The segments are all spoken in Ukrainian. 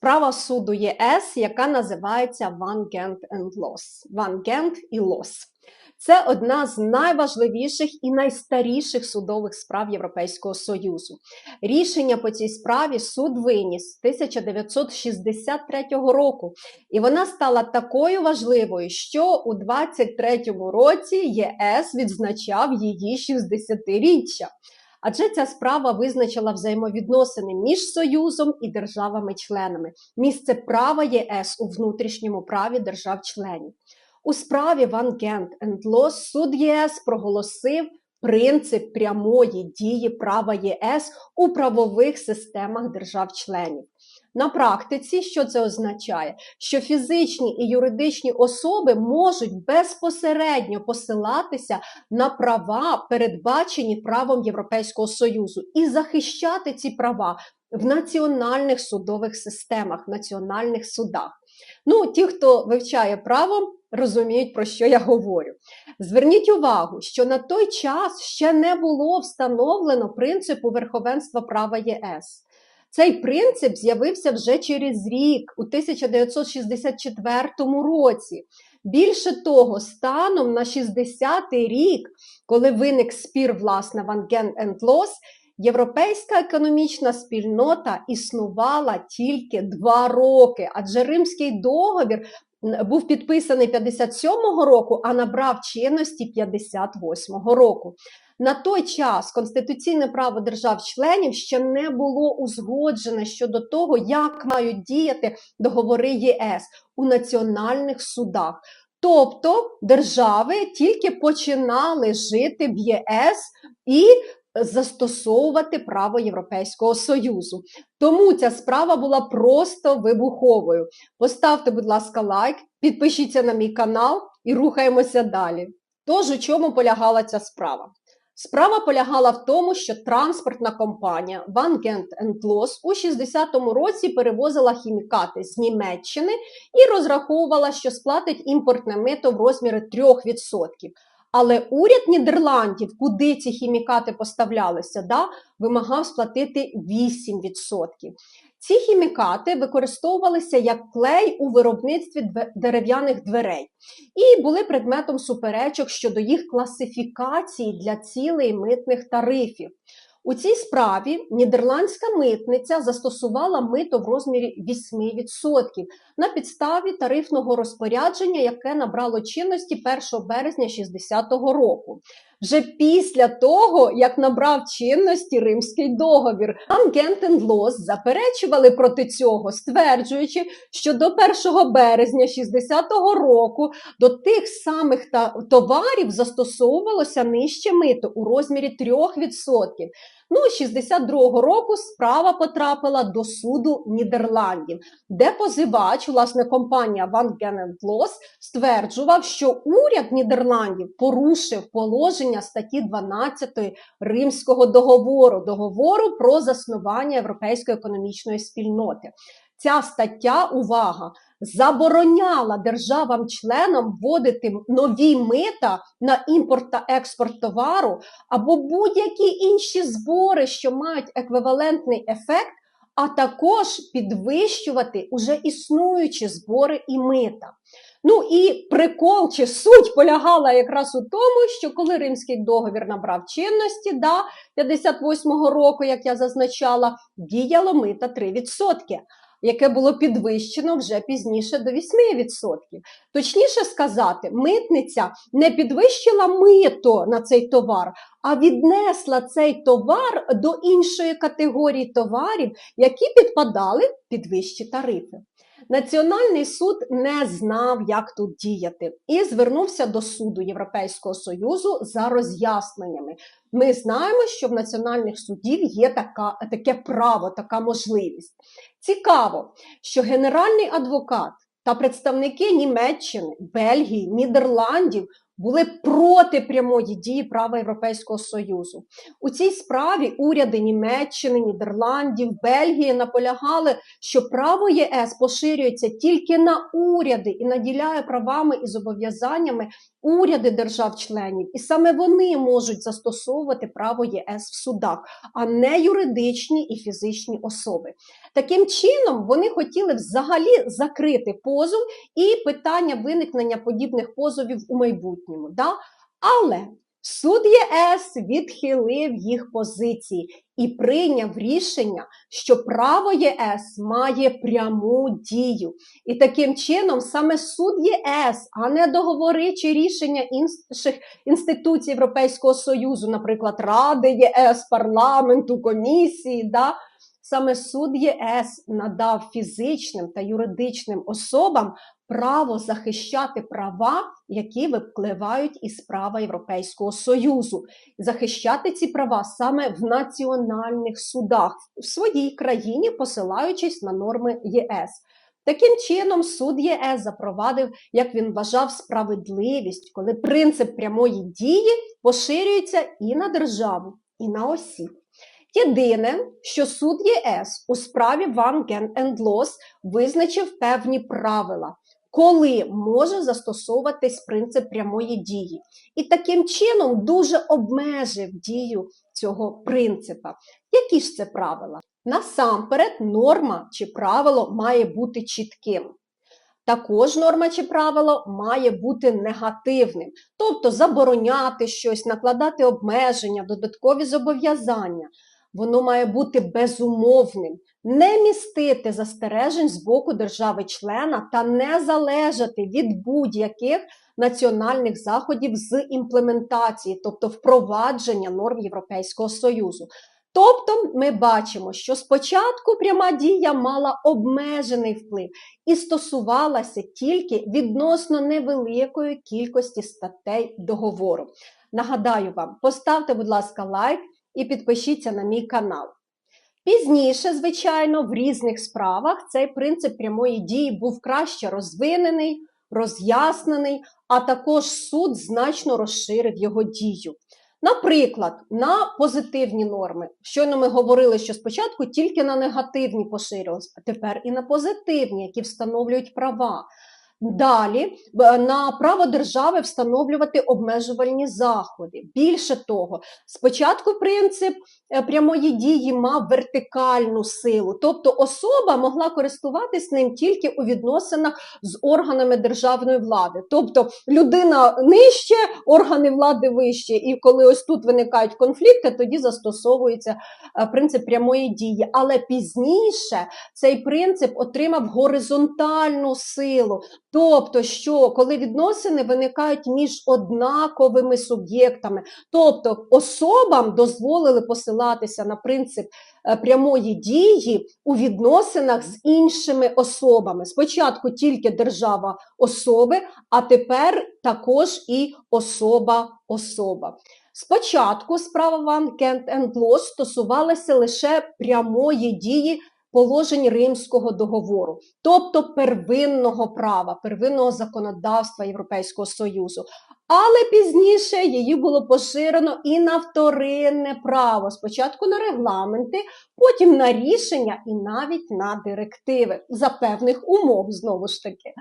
Справа суду ЄС, яка називається Van Gent and Loss. Van Gent і Loss. Це одна з найважливіших і найстаріших судових справ Європейського Союзу. Рішення по цій справі суд виніс з 1963 року, і вона стала такою важливою, що у 23-му році ЄС відзначав її 60-річчя. Адже ця справа визначила взаємовідносини між Союзом і державами-членами, місце права ЄС у внутрішньому праві держав-членів. У справі Ван Гент Лос суд ЄС проголосив принцип прямої дії права ЄС у правових системах держав-членів. На практиці, що це означає? Що фізичні і юридичні особи можуть безпосередньо посилатися на права, передбачені правом Європейського Союзу, і захищати ці права в національних судових системах, в національних судах. Ну, ті, хто вивчає право, розуміють, про що я говорю. Зверніть увагу, що на той час ще не було встановлено принципу верховенства права єС. Цей принцип з'явився вже через рік, у 1964 році. Більше того, станом на 60-й рік, коли виник спір власне Gen and Loss, Європейська економічна спільнота існувала тільки два роки, адже Римський договір був підписаний 57-го року, а набрав чинності 58-го року. На той час конституційне право держав-членів ще не було узгоджене щодо того, як мають діяти договори ЄС у національних судах. Тобто держави тільки починали жити в ЄС і застосовувати право Європейського Союзу. Тому ця справа була просто вибуховою. Поставте, будь ласка, лайк, підпишіться на мій канал і рухаємося далі. Тож, у чому полягала ця справа? Справа полягала в тому, що транспортна компанія Van Gent Loss у 60-му році перевозила хімікати з Німеччини і розраховувала, що сплатить імпортне мито в розмірі 3%. Але уряд Нідерландів, куди ці хімікати поставлялися, да, вимагав сплатити 8%. Ці хімікати використовувалися як клей у виробництві дерев'яних дверей і були предметом суперечок щодо їх класифікації для цілей митних тарифів. У цій справі нідерландська митниця застосувала мито в розмірі 8% на підставі тарифного розпорядження, яке набрало чинності 1 березня 60-го року вже після того, як набрав чинності Римський договір. Гентен Лос заперечували проти цього, стверджуючи, що до 1 березня 60-го року до тих самих товарів застосовувалося нижче мито у розмірі 3%. Ну, 62-го року справа потрапила до суду Нідерландів, де позивач, власне, компанія Van Genen стверджував, що уряд Нідерландів порушив положення статті 12 Римського договору, договору про заснування Європейської економічної спільноти. Ця стаття, увага, забороняла державам-членам вводити нові мита на імпорт та експорт товару або будь-які інші збори, що мають еквівалентний ефект, а також підвищувати уже існуючі збори і мита. Ну і прикол чи суть полягала якраз у тому, що коли Римський договір набрав чинності, да, 58-го року, як я зазначала, діяло мита 3% яке було підвищено вже пізніше до 8%. Точніше сказати, митниця не підвищила мито на цей товар, а віднесла цей товар до іншої категорії товарів, які підпадали під вищі тарифи. Національний суд не знав, як тут діяти, і звернувся до суду Європейського союзу за роз'ясненнями. Ми знаємо, що в національних судів є така, таке право, така можливість. Цікаво, що генеральний адвокат та представники Німеччини, Бельгії, Нідерландів були проти прямої дії права Європейського Союзу. У цій справі уряди Німеччини, Нідерландів, Бельгії наполягали, що право ЄС поширюється тільки на уряди і наділяє правами і зобов'язаннями уряди держав-членів, і саме вони можуть застосовувати право ЄС в судах, а не юридичні і фізичні особи. Таким чином, вони хотіли взагалі закрити позов і питання виникнення подібних позовів у майбутньому. Да? Але суд ЄС відхилив їх позиції і прийняв рішення, що право ЄС має пряму дію. І таким чином саме суд ЄС, а не договори чи рішення інших інституцій Європейського Союзу, наприклад, Ради ЄС, парламенту, комісії. да, Саме суд ЄС надав фізичним та юридичним особам право захищати права, які випливають із права Європейського Союзу, захищати ці права саме в національних судах в своїй країні, посилаючись на норми ЄС. Таким чином, суд ЄС запровадив, як він вважав, справедливість, коли принцип прямої дії поширюється і на державу, і на осіб. Єдине, що суд ЄС у справі Van Gen Loss визначив певні правила, коли може застосовуватись принцип прямої дії, і таким чином дуже обмежив дію цього принципа. Які ж це правила? Насамперед, норма чи правило має бути чітким. Також норма чи правило має бути негативним, тобто забороняти щось, накладати обмеження, додаткові зобов'язання. Воно має бути безумовним, не містити застережень з боку держави-члена та не залежати від будь-яких національних заходів з імплементації, тобто впровадження норм Європейського Союзу. Тобто ми бачимо, що спочатку пряма дія мала обмежений вплив і стосувалася тільки відносно невеликої кількості статей договору. Нагадаю вам, поставте, будь ласка, лайк і підпишіться на мій канал. Пізніше, звичайно, в різних справах цей принцип прямої дії був краще розвинений, роз'яснений, а також суд значно розширив його дію. Наприклад, на позитивні норми. Щойно ми говорили, що спочатку тільки на негативні поширювалися, а тепер і на позитивні, які встановлюють права. Далі на право держави встановлювати обмежувальні заходи. Більше того, спочатку принцип е, прямої дії мав вертикальну силу, тобто особа могла користуватись ним тільки у відносинах з органами державної влади. Тобто людина нижче, органи влади вище, і коли ось тут виникають конфлікти, тоді застосовується е, принцип прямої дії. Але пізніше цей принцип отримав горизонтальну силу. Тобто, що коли відносини виникають між однаковими суб'єктами, тобто особам дозволили посилатися на принцип е, прямої дії у відносинах з іншими особами. Спочатку тільки держава особи, а тепер також і особа-особа. Спочатку справа Ван Кент Лос стосувалася лише прямої дії положень Римського договору, тобто первинного права, первинного законодавства Європейського Союзу. Але пізніше її було поширено і на вторинне право. Спочатку на регламенти, потім на рішення і навіть на директиви за певних умов, знову ж таки.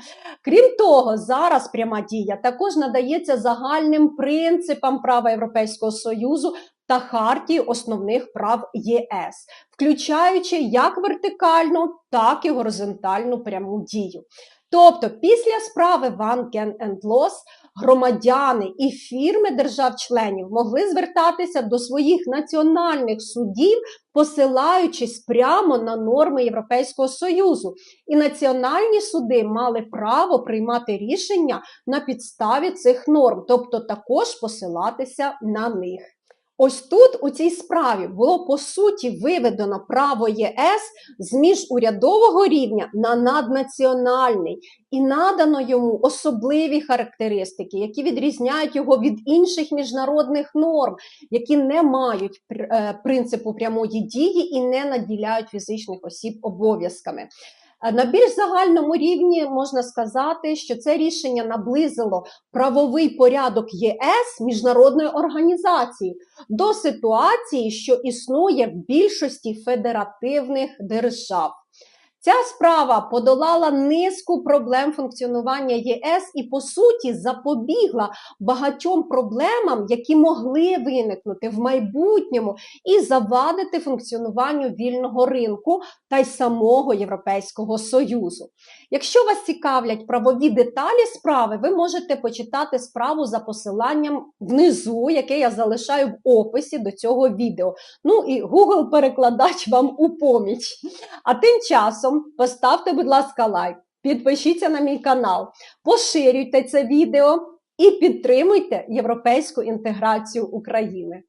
Крім того, зараз пряма дія також надається загальним принципам права Європейського Союзу та Хартії основних прав ЄС, включаючи як вертикальну, так і горизонтальну пряму дію. Тобто, після справи Van Gen Loss громадяни і фірми держав-членів могли звертатися до своїх національних судів, посилаючись прямо на норми Європейського Союзу. І національні суди мали право приймати рішення на підставі цих норм, тобто також посилатися на них. Ось тут у цій справі було по суті виведено право ЄС з міжурядового рівня на наднаціональний і надано йому особливі характеристики, які відрізняють його від інших міжнародних норм, які не мають е, принципу прямої дії і не наділяють фізичних осіб обов'язками. Е, На більш загальному рівні можна сказати, що це рішення наблизило правовий порядок ЄС міжнародної організації до ситуації, що існує в більшості федеративних держав. Ця справа подолала низку проблем функціонування ЄС і, по суті, запобігла багатьом проблемам, які могли виникнути в майбутньому і завадити функціонуванню вільного ринку та й самого Європейського Союзу. Якщо вас цікавлять правові деталі справи, ви можете почитати справу за посиланням внизу, яке я залишаю в описі до цього відео. Ну і Google перекладач вам у поміч. А тим часом поставте, будь ласка, лайк, підпишіться на мій канал, поширюйте це відео і підтримуйте європейську інтеграцію України.